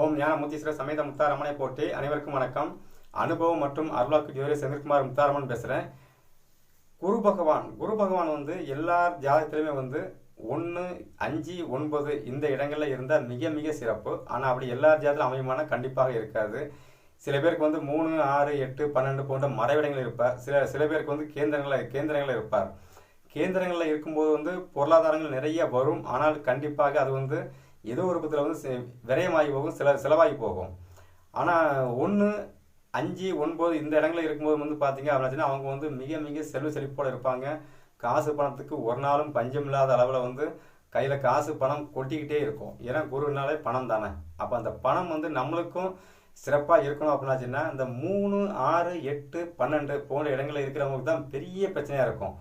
ஓம் ஞானமுத்தீஸ்வர சமேத முத்தாரம்மனை போட்டி அனைவருக்கும் வணக்கம். அனுபவம் மற்றும் அருளாக்கு ஜோதி செந்தில்குமார் முத்தாரம்மன் பேசுகிறேன் குரு பகவான் குரு பகவான் வந்து எல்லா ஜாதகத்திலுமே வந்து ஒன்று அஞ்சு ஒன்பது இந்த இடங்களில் இருந்தால் மிக மிக சிறப்பு. ஆனால் அப்படி எல்லா ஜாதகத்திலும் அமையமான கண்டிப்பாக இருக்காது. சில பேருக்கு வந்து மூணு ஆறு எட்டு பன்னெண்டு போன்ற மறைவிடங்கள் இருப்பார். சில சில பேருக்கு வந்து கேந்திரங்களில் கேந்திரங்களில் இருப்பார். கேந்திரங்களில் இருக்கும்போது வந்து பொருளாதாரங்கள் நிறைய வரும். ஆனால் கண்டிப்பாக அது வந்து ஏதோ ஒரு பத்தில் வந்து விரயமாகி போகும் சில செலவாகி போகும். ஆனால் ஒன்று அஞ்சு ஒன்பது இந்த இடங்களில் இருக்கும்போது வந்து பார்த்தீங்க அப்படின்னா அவங்க வந்து மிக மிக செல்வ செழிப்போடு இருப்பாங்க. காசு பணத்துக்கு ஒரு நாளும் பஞ்சம் இல்லாத அளவில் வந்து கையில் காசு பணம் கொட்டிக்கிட்டே இருக்கும். ஏன்னா குருனாலே பணம் தானே. அப்போ அந்த பணம் வந்து நம்மளுக்கும் சிறப்பாக இருக்கணும் அப்படின்னாச்சுன்னா இந்த மூணு ஆறு எட்டு பன்னெண்டு போன்ற இடங்களில் இருக்கிறவங்களுக்கு தான் பெரிய பிரச்சனையாக இருக்கும்.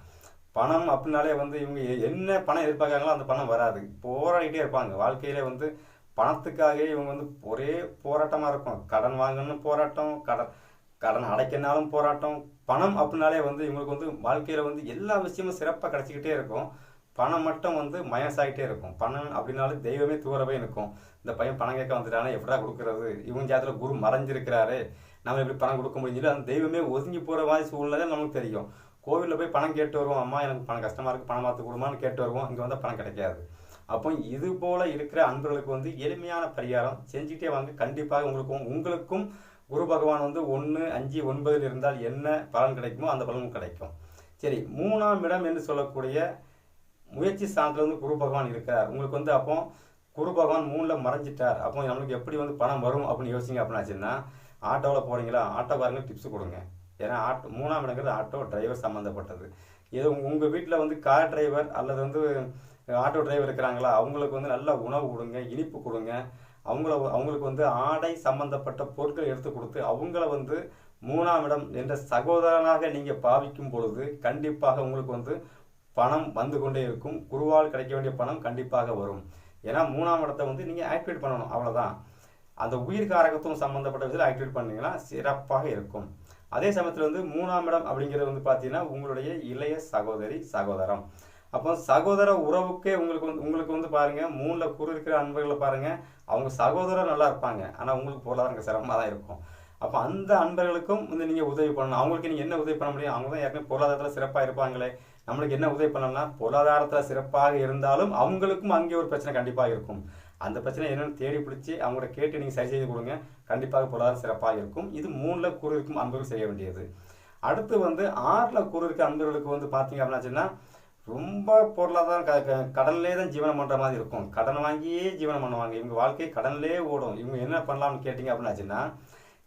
பணம் அப்படின்னாலே வந்து இவங்க என்ன பணம் எதிர்பார்க்காங்களோ அந்த பணம் வராது. போராடிக்கிட்டே இருப்பாங்க. வாழ்க்கையிலே வந்து பணத்துக்காகவே இவங்க வந்து ஒரே போராட்டமாக இருக்கும். கடன் வாங்கணும் போராட்டம் கடன் கடன் அடைக்கனாலும் போராட்டம். பணம் அப்படின்னாலே வந்து இவங்களுக்கு வந்து வாழ்க்கையில் வந்து எல்லா விஷயமும் சிறப்பாக கிடச்சிக்கிட்டே இருக்கும். பணம் மட்டும் வந்து மயசாகிட்டே இருக்கும். பணம் அப்படின்னாலும் தெய்வமே தூரவே இருக்கும் இந்த பையன் பணம் கேட்க வந்துட்டானே எப்படா கொடுக்குறது? இவங்க ஜாதத்தில் குரு மறைஞ்சிருக்கிறாரு. நம்ம எப்படி பணம் கொடுக்க முடியும் அந்த தெய்வமே ஒதுங்கி போகிற மாதிரி சூழ்நிலை நமக்கு தெரியும். கோவிலில் போய் பணம் கேட்டு வருவோம் அம்மா எனக்கு பணம் கஷ்டமாக இருக்குது பணம் பார்த்து கொடுமான்னு கேட்டு வருவோம் இங்கே வந்தால் பணம் கிடைக்காது. அப்போ இது போல் இருக்கிற அன்பர்களுக்கு வந்து எளிமையான பரிகாரம் செஞ்சுட்டே வாங்க. கண்டிப்பாக உங்களுக்கும் உங்களுக்கும் குரு பகவான் வந்து ஒன்று அஞ்சு ஒன்பதில் இருந்தால் என்ன பலன் கிடைக்குமோ அந்த பலனும் கிடைக்கும். சரி மூணாம் இடம் என்று சொல்லக்கூடிய முயற்சி ஸ்தானத்துல வந்து குரு பகவான் இருக்கிறார் உங்களுக்கு வந்து அப்போ குரு பகவான் மூணில் மறைஞ்சிட்டார். அப்போ நம்மளுக்கு எப்படி வந்து பணம் வரும் அப்படின்னு யோசிங்க அப்படின்னாச்சுன்னா ஆட்டோவில் போகிறீங்களா ஆட்டோக்காரங்க டிப்ஸ் கொடுங்க. ஏன்னா ஆட்டோ மூணாம் இடங்கிறது ஆட்டோ டிரைவர் சம்மந்தப்பட்டது ஏதோ உங்கள் வீட்டில் வந்து கார் டிரைவர் அல்லது வந்து ஆட்டோ டிரைவர் இருக்கிறாங்களா? அவங்களுக்கு வந்து நல்ல உணவு கொடுங்க இனிப்பு கொடுங்க. அவங்கள அவங்களுக்கு வந்து ஆடை சம்பந்தப்பட்ட பொருட்கள் எடுத்து கொடுத்து அவங்கள வந்து மூணாம் இடம் என்ற சகோதரனாக நீங்கள் பாவிக்கும் பொழுது கண்டிப்பாக உங்களுக்கு வந்து பணம் வந்து கொண்டே இருக்கும். குருவால் கிடைக்க வேண்டிய பணம் கண்டிப்பாக வரும். ஏன்னா மூணாம் இடத்தை வந்து நீங்கள் ஆக்டிவேட் பண்ணணும். அவ்வளோதான் அந்த உயிர் காரகத்துவம் சம்மந்தப்பட்ட விஷயத்தில் ஆக்டிவேட் பண்ணீங்கன்னா சிறப்பாக இருக்கும். அதே சமயத்தில் வந்து மூணாம் இடம் அப்படிங்கிறது வந்து பார்த்தீங்கன்னா உங்களுடைய இளைய சகோதரி சகோதரம். அப்போ சகோதர உறவுக்கே உங்களுக்கு வந்து உங்களுக்கு வந்து பாருங்கள் மூணில் குறு இருக்கிற அன்பர்களை பாருங்கள் அவங்க சகோதரர் நல்லா இருப்பாங்க. ஆனால் உங்களுக்கு பொருளாதாரங்க சிரமமாக தான் இருக்கும். அப்போ அந்த அன்பர்களுக்கும் வந்து நீங்கள் உதவி பண்ணணும். அவங்களுக்கு நீங்கள் என்ன உதவி பண்ண முடியும்? அவங்க தான் ஏற்கனவே பொருளாதாரத்தில் சிறப்பாக இருப்பாங்களே. நம்மளுக்கு என்ன உதவி பண்ணலாம்னா பொருளாதாரத்தில் சிறப்பாக இருந்தாலும் அவங்களுக்கும் அங்கே ஒரு பிரச்சனை கண்டிப்பாக இருக்கும். அந்த பிரச்சனை என்னன்னு தேடி பிடிச்சி அவங்களோட கேட்டு நீங்கள் சரி செய்து கொடுங்க. கண்டிப்பாக பொருளாதாரம் சிறப்பாக இருக்கும். இது மூணில் குரு இருக்கும் அன்பர்கள் செய்ய வேண்டியது. அடுத்து வந்து ஆறில் குரு இருக்க அன்பர்களுக்கு வந்து பார்த்தீங்க அப்படின்னாச்சுன்னா ரொம்ப பொருளாதாரம் க க கடன்லே தான் ஜீவனம் பண்ணுற மாதிரி இருக்கும். கடன் வாங்கியே ஜீவனம் பண்ணுவாங்க. இவங்க வாழ்க்கை கடன்லே ஓடும். இவங்க என்ன பண்ணலாம்னு கேட்டிங்க அப்படின்னாச்சுன்னா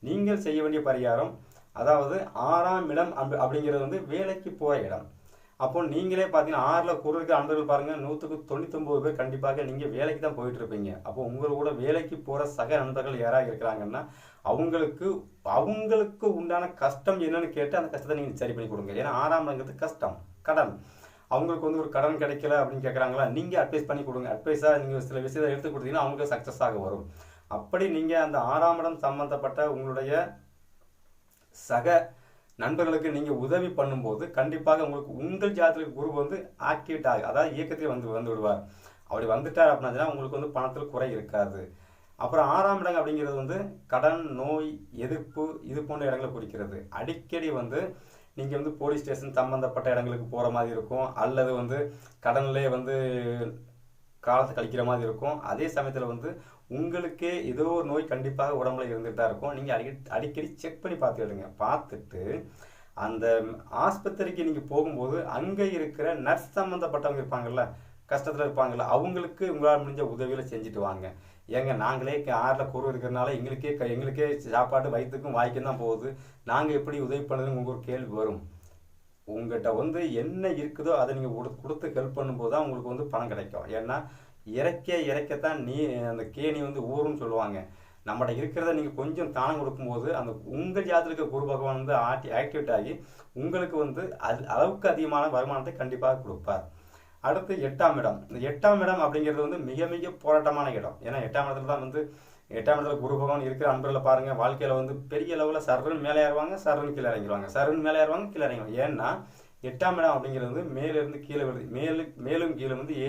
நீங்கள் செய்ய வேண்டிய பரிகாரம் அதாவது ஆறாம் இடம் அப்படி அப்படிங்கிறது வந்து வேலைக்கு போகிற இடம். அப்போ நீங்களே பார்த்தீங்கன்னா ஆறில் குரு இருக்க அன்பர்கள் பாருங்கள் நூற்றுக்கு தொண்ணூத்தொம்பது பேர் கண்டிப்பாக நீங்கள் வேலைக்கு தான் போயிட்டு இருப்பீங்க. அப்போ உங்களோட கூட வேலைக்கு போகிற சக நண்பர்கள் யாராக இருக்கிறாங்கன்னா அவங்களுக்கு அவங்களுக்கு உண்டான கஷ்டம் என்னன்னு கேட்டு அந்த கஷ்டத்தை நீங்கள் சரி பண்ணி கொடுங்க. ஏன்னா ஆறாம் இடங்கிறது கஷ்டம் கடன். அவங்களுக்கு வந்து ஒரு கடன் கிடைக்கல அப்படின்னு கேட்குறாங்களா நீங்கள் அட்வைஸ் பண்ணி கொடுங்க. அட்வைஸாக நீங்கள் சில விஷயத்தை எடுத்து கொடுத்தீங்கன்னா அவங்களுக்கு சக்ஸஸ் ஆக வரும். அப்படி நீங்கள் அந்த ஆறாம் இடம் சம்மந்தப்பட்ட உங்களுடைய சக நண்பர்களுக்கு நீங்கள் உதவி பண்ணும்போது கண்டிப்பாக உங்களுக்கு உங்கள் ஜாதகத்துக்கு குரு வந்து ஆக்டிவேட் ஆகும் அதாவது இயக்கத்தில் வந்து வந்து விடுவார். அப்படி வந்துட்டார் அப்படின்னா உங்களுக்கு வந்து பணத்தில் குறை இருக்காது. அப்புறம் ஆறாம் இடம் அப்படிங்கிறது வந்து கடன் நோய் எதிர்ப்பு இது போன்ற இடங்களை குறிக்கிறது. அடிக்கடி வந்து நீங்கள் வந்து போலீஸ் ஸ்டேஷன் சம்மந்தப்பட்ட இடங்களுக்கு போகிற மாதிரி இருக்கும். அல்லது வந்து கடன்லேயே வந்து காலத்தை கழிக்கிற மாதிரி இருக்கும். அதே சமயத்தில் வந்து உங்களுக்கே ஏதோ ஒரு நோய் கண்டிப்பாக உடம்புல இருந்துகிட்டு தான் இருக்கும். நீங்கள் அடிக்கடி அடிக்கடி செக் பண்ணி பார்த்துக்கிடுங்க பார்த்துட்டு அந்த ஆஸ்பத்திரிக்கு நீங்கள் போகும்போது அங்கே இருக்கிற நர்ஸ் சம்மந்தப்பட்டவங்க இருப்பாங்கல்ல கஷ்டத்தில் இருப்பாங்கல்ல அவங்களுக்கு உங்களால் முடிஞ்ச உதவியில் செஞ்சுட்டு வாங்க. ஏங்க நாங்களே ஆறில் குறு இருக்கிறனால எங்களுக்கே க- எங்களுக்கே சாப்பாடு வயிற்றுக்கும் வாய்க்கும் தான் போகுது. நாங்கள் எப்படி உதவி பண்ணுறதுன்னு உங்களுக்கு ஒரு கேள்வி வரும். உங்கள்கிட்ட வந்து என்ன இருக்குதோ அதை நீங்கள் கொடுத்து ஹெல்ப் பண்ணும்போது தான் உங்களுக்கு வந்து பணம் கிடைக்கும். ஏன்னா இறைக்க இறக்கத்தான் நீ அந்த கேணி வந்து ஊருன்னு சொல்லுவாங்க. நம்மகிட்ட இருக்கிறத நீங்கள் கொஞ்சம் தானம் கொடுக்கும்போது அந்த உங்கள் ஜாதத்தில் இருக்க குரு பகவான் வந்து ஆக்டி ஆக்டிவேட் ஆகி உங்களுக்கு வந்து அது அளவுக்கு அதிகமான வருமானத்தை கண்டிப்பாக கொடுப்பார். அடுத்து எட்டாம் இடம். இந்த எட்டாம் இடம் அப்படிங்கிறது வந்து மிக மிக போராட்டமான இடம். ஏன்னா எட்டாம் இடத்துல தான் வந்து எட்டாம் இடத்துல குரு பகவான் இருக்கிற அன்பரில் பாருங்கள் வாழ்க்கையில் வந்து பெரிய லெவலில் சரண் மேலே ஏறுவாங்க சரண் கீழே இறங்கிடுவாங்க சரண் மேலே ஏறுவாங்க கீழே இறங்கிடுவாங்க ஏன்னா எட்டாம் இடம் அப்படிங்கிறது வந்து மேலிருந்து கீழே வருது. மேலு மேலும் கீழே வந்து ஏ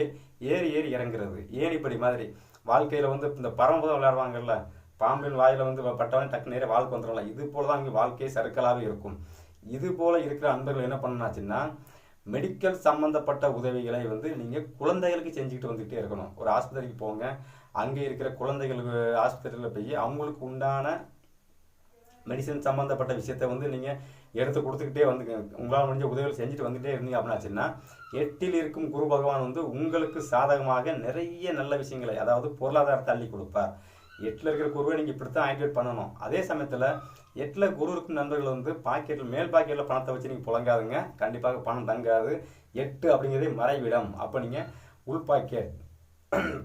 ஏறி ஏறி இறங்குறது. ஏணிப்படி மாதிரி? வாழ்க்கையில் வந்து இந்த பரமபதம் விளையாடுவாங்கல்ல பாம்பின் வாயில் வந்து பட்டவன் டக்கு நேரம் வாழ்க்கை வந்துடலாம் இது போல தான் இங்கே வாழ்க்கையே சருக்கலாகவே இருக்கும். இது போல் இருக்கிற அன்பர்கள் என்ன பண்ணாச்சுன்னா மெடிக்கல் சம்மந்தப்பட்ட உதவிகளை வந்து நீங்கள் குழந்தைகளுக்கு செஞ்சுக்கிட்டு வந்துகிட்டே இருக்கணும். ஒரு ஆஸ்பத்திரிக்கு போங்க அங்கே இருக்கிற குழந்தைகளுக்கு ஆஸ்பத்திரியில் போய் அவங்களுக்கு உண்டான மெடிசன் சம்மந்தப்பட்ட விஷயத்த வந்து நீங்கள் எடுத்து கொடுத்துக்கிட்டே வந்து உங்களால் முடிஞ்ச உதவிகள் செஞ்சுட்டு வந்துட்டே இருந்தீங்க அப்படின்னாச்சுன்னா எட்டில் இருக்கும் குரு பகவான் வந்து உங்களுக்கு சாதகமாக நிறைய நல்ல விஷயங்களை அதாவது பொருளாதாரத்தை அள்ளி கொடுப்பார். எட்டில் இருக்கிற குருவை நீங்கள் இப்படி தான் ஆக்டிவேட் பண்ணணும். அதே சமயத்தில் எட்டில் குரு இருக்கும் நண்பர்கள் வந்து பாக்கெட்டில் மேல் பாக்கெட்டில் பணத்தை வச்சு நீங்கள் புழங்காதுங்க கண்டிப்பாக பணம் தங்காது. எட்டு அப்படிங்கிறதே மறைவிடம். அப்போ நீங்கள் உள் பாக்கெட்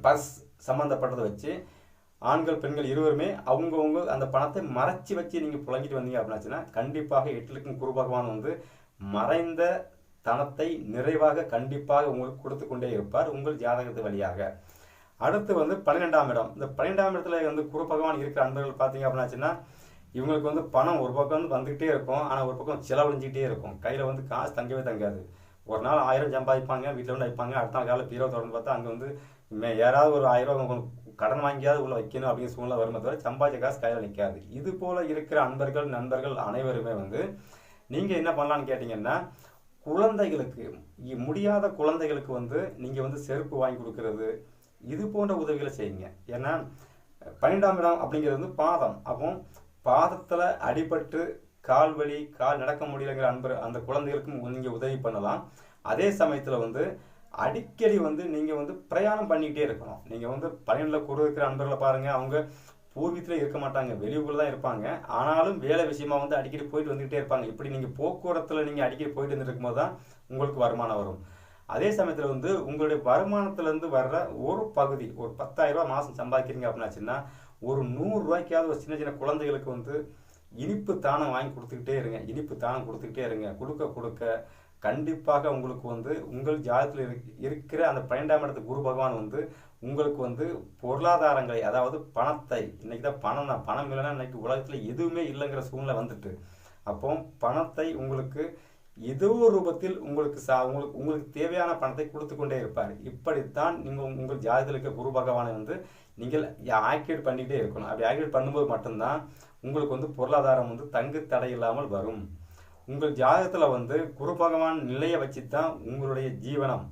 பர்ஸ் சம்மந்தப்பட்டதை வச்சு ஆண்கள் பெண்கள் இருவருமே அவங்கவுங்க அந்த பணத்தை மறைச்சி வச்சு நீங்கள் புழங்கிட்டு வந்தீங்க அப்படின்னாச்சுன்னா கண்டிப்பாக எட்டிலுக்கும் குரு பகவான் வந்து மறைந்த தனத்தை நிறைவாக கண்டிப்பாக உங்களுக்கு கொடுத்து கொண்டே இருப்பார் உங்கள் ஜாதகத்து வழியாக. அடுத்து வந்து பன்னிரெண்டாம் இடம். இந்த பன்னிரெண்டாம் இடத்துல வந்து குரு பகவான் இருக்கிற அன்பர்கள் பார்த்தீங்க அப்படின்னாச்சுன்னா இவங்களுக்கு வந்து பணம் ஒரு பக்கம் வந்து வந்துக்கிட்டே இருக்கும். ஆனால் ஒரு பக்கம் செலவழிஞ்சிக்கிட்டே இருக்கும். கையில் வந்து காசு தங்கவே தங்காது. ஒரு நாள் ஆயிரம் சம்பாதிப்பாங்க வீட்டில் வந்து வைப்பாங்க. அடுத்த நாள் காலையில் பீரோ தொடர்ந்து பார்த்தா அங்கே வந்து யாராவது ஒரு ஆயிரம் ரூபா கடன் வாங்கியாவது உள்ள வைக்கணும் அப்படிங்கிற சூழ்நிலை வருமே தவிர சம்பாதிச்ச காசு கையில் நிற்காது இது போல இருக்கிற அன்பர்கள் நண்பர்கள் அனைவருமே வந்து நீங்கள் என்ன பண்ணலாம்னு கேட்டிங்கன்னா குழந்தைகளுக்கு இ- முடியாத குழந்தைகளுக்கு வந்து நீங்கள் வந்து செருப்பு வாங்கி கொடுக்கறது இது போன்ற உதவிகளை செய்யுங்க. ஏன்னா பன்னெண்டாம் இடம் அப்படிங்கிறது வந்து பாதம். அப்போ பாதத்தில் அடிபட்டு கால் வலி கால் நடக்க முடியலைங்கிற அன்பர் அந்த குழந்தைகளுக்கும் நீங்கள் உதவி பண்ணலாம். அதே சமயத்தில் வந்து அடிக்கடி வந்து நீங்கள் வந்து பிரயாணம் பண்ணிக்கிட்டே இருக்கணும். நீங்கள் வந்து பன்னெண்டில் கூட இருக்கிற அன்பர்களை பாருங்கள் அவங்க பூர்வீகத்தில் இருக்க மாட்டாங்க. வெளியூரில் தான் இருப்பாங்க. ஆனாலும் வேலை விஷயமா வந்து அடிக்கடி போயிட்டு வந்துகிட்டே இருப்பாங்க. இப்படி நீங்கள் போக்குவரத்தில் நீங்கள் அடிக்கடி போயிட்டு வந்துட்டு இருக்கும்போது தான் உங்களுக்கு வருமானம் வரும். அதே சமயத்தில் வந்து உங்களுடைய வருமானத்துலேருந்து வர்ற ஒரு பகுதி ஒரு பத்தாயிரரூபா மாதம் சம்பாதிக்கிறீங்க அப்படின்னாச்சுன்னா ஒரு நூறுரூவாய்க்காவது ஒரு சின்ன சின்ன குழந்தைகளுக்கு வந்து இனிப்பு தானம் வாங்கி கொடுத்துக்கிட்டே இருங்க. இனிப்பு தானம் கொடுத்துக்கிட்டே இருங்க. கொடுக்க கொடுக்க கண்டிப்பாக உங்களுக்கு வந்து உங்கள் ஜாதத்தில் இருக்- இருக்கிற அந்த பன்னெண்டாம் இடத்து குரு பகவான் வந்து உங்களுக்கு வந்து பொருளாதாரங்களை அதாவது பணத்தை இன்னைக்கு தான் பணம் தான் பணம் இல்லைன்னா இன்னைக்கு உலகத்தில் எதுவுமே இல்லைங்கிற சூழ்நிலை வந்துட்டு. அப்போ பணத்தை உங்களுக்கு ஏதோ ஒரு ரூபத்தில் உங்களுக்கு சா உங்களுக்கு உங்களுக்கு தேவையான பணத்தை கொடுத்து கொண்டே இருப்பார். இப்படித்தான் நீங்கள் உங்கள் ஜாதகத்தில் இருக்க குரு பகவானை வந்து நீங்கள் ஆக்டிவேட் பண்ணிக்கிட்டே இருக்கணும். அப்படி ஆக்டிவேட் பண்ணும்போது மட்டும்தான் உங்களுக்கு வந்து பொருளாதாரம் வந்து தங்கு தடை இல்லாமல் வரும். உங்கள் ஜாதகத்தில் வந்து குரு பகவான் நிலையை வச்சு தான் உங்களுடைய ஜீவனம்.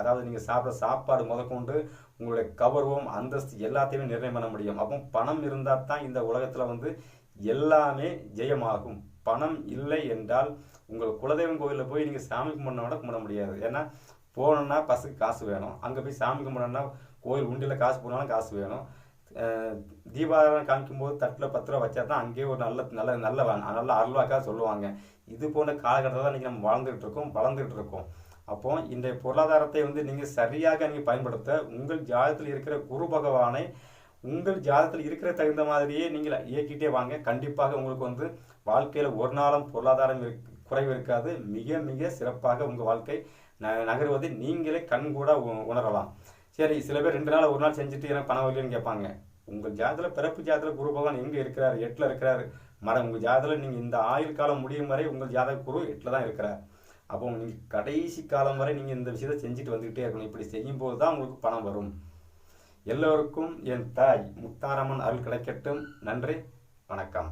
அதாவது நீங்கள் சாப்பிட்ற சாப்பாடு முதற்கொண்டு உங்களுடைய கௌரவம் அந்தஸ்து எல்லாத்தையுமே நிர்ணயம் பண்ண முடியும். அப்போ பணம் இருந்தால் தான் இந்த உலகத்தில் வந்து எல்லாமே ஜெயமாகும். பணம் இல்லை என்றால் உங்கள் குலதெய்வம் கோயிலில் போய் நீங்கள் சாமி கும்பிட கும்பிட முடியாது. ஏன்னா போகணுன்னா பஸ்ஸுக்கு காசு வேணும். அங்கே போய் சாமி கும்பிடணும்னா கோயில் உண்டியில் காசு போனாலும் காசு வேணும். அஹ் தீபாவளி காமிக்கும் போது தட்டில் பத்து ரூபா வச்சா தான் அங்கேயே ஒரு நல்ல நல்ல நல்ல நல்ல அருள்வாக்காக சொல்லுவாங்க. இது போன்ற காலகட்டத்தில் தான் இன்றைக்கி நம்ம வாழ்ந்துகிட்டு இருக்கோம் வளர்ந்துகிட்டு இருக்கோம். அப்போ இந்த பொருளாதாரத்தை வந்து நீங்கள் சரியாக நீங்கள் பயன்படுத்த உங்கள் ஜாதத்தில் இருக்கிற குரு பகவானை உங்கள் ஜாதத்தில் இருக்கிற தகுந்த மாதிரியே நீங்கள் இயக்கிட்டே வாங்க. கண்டிப்பாக உங்களுக்கு வந்து வாழ்க்கையில் ஒரு நாளும் பொருளாதாரம் இருக்- குறைவு இருக்காது. மிக மிக சிறப்பாக உங்கள் வாழ்க்கை ந- நகருவதை நீங்களே கண் கூட உ- உணரலாம். சரி சில பேர் ரெண்டு நாள் ஒரு நாள் செஞ்சுட்டு எனக்கு பணம் வரலைன்னு கேட்பாங்க. உங்கள் ஜாதத்தில் பிறப்பு ஜாதத்தில் குரு பகவான் எங்கே இருக்கிறார்? எட்டில் இருக்கிறார். மரம் உங்கள் ஜாதத்தில் நீங்கள் இந்த ஆயுள் காலம் முடியும் வரை உங்கள் ஜாதக குரு எட்டில் தான் இருக்கிறார். அப்போ நீங்கள் கடைசி காலம் வரை நீங்கள் இந்த விஷயத்தை செஞ்சுட்டு வந்துக்கிட்டே இருக்கணும். இப்படி செய்யும்போது தான் உங்களுக்கு பணம் வரும். எல்லோருக்கும் என் தாய் முத்தாரம்மன் அருள் கிடைக்கட்டும். நன்றி. வணக்கம்.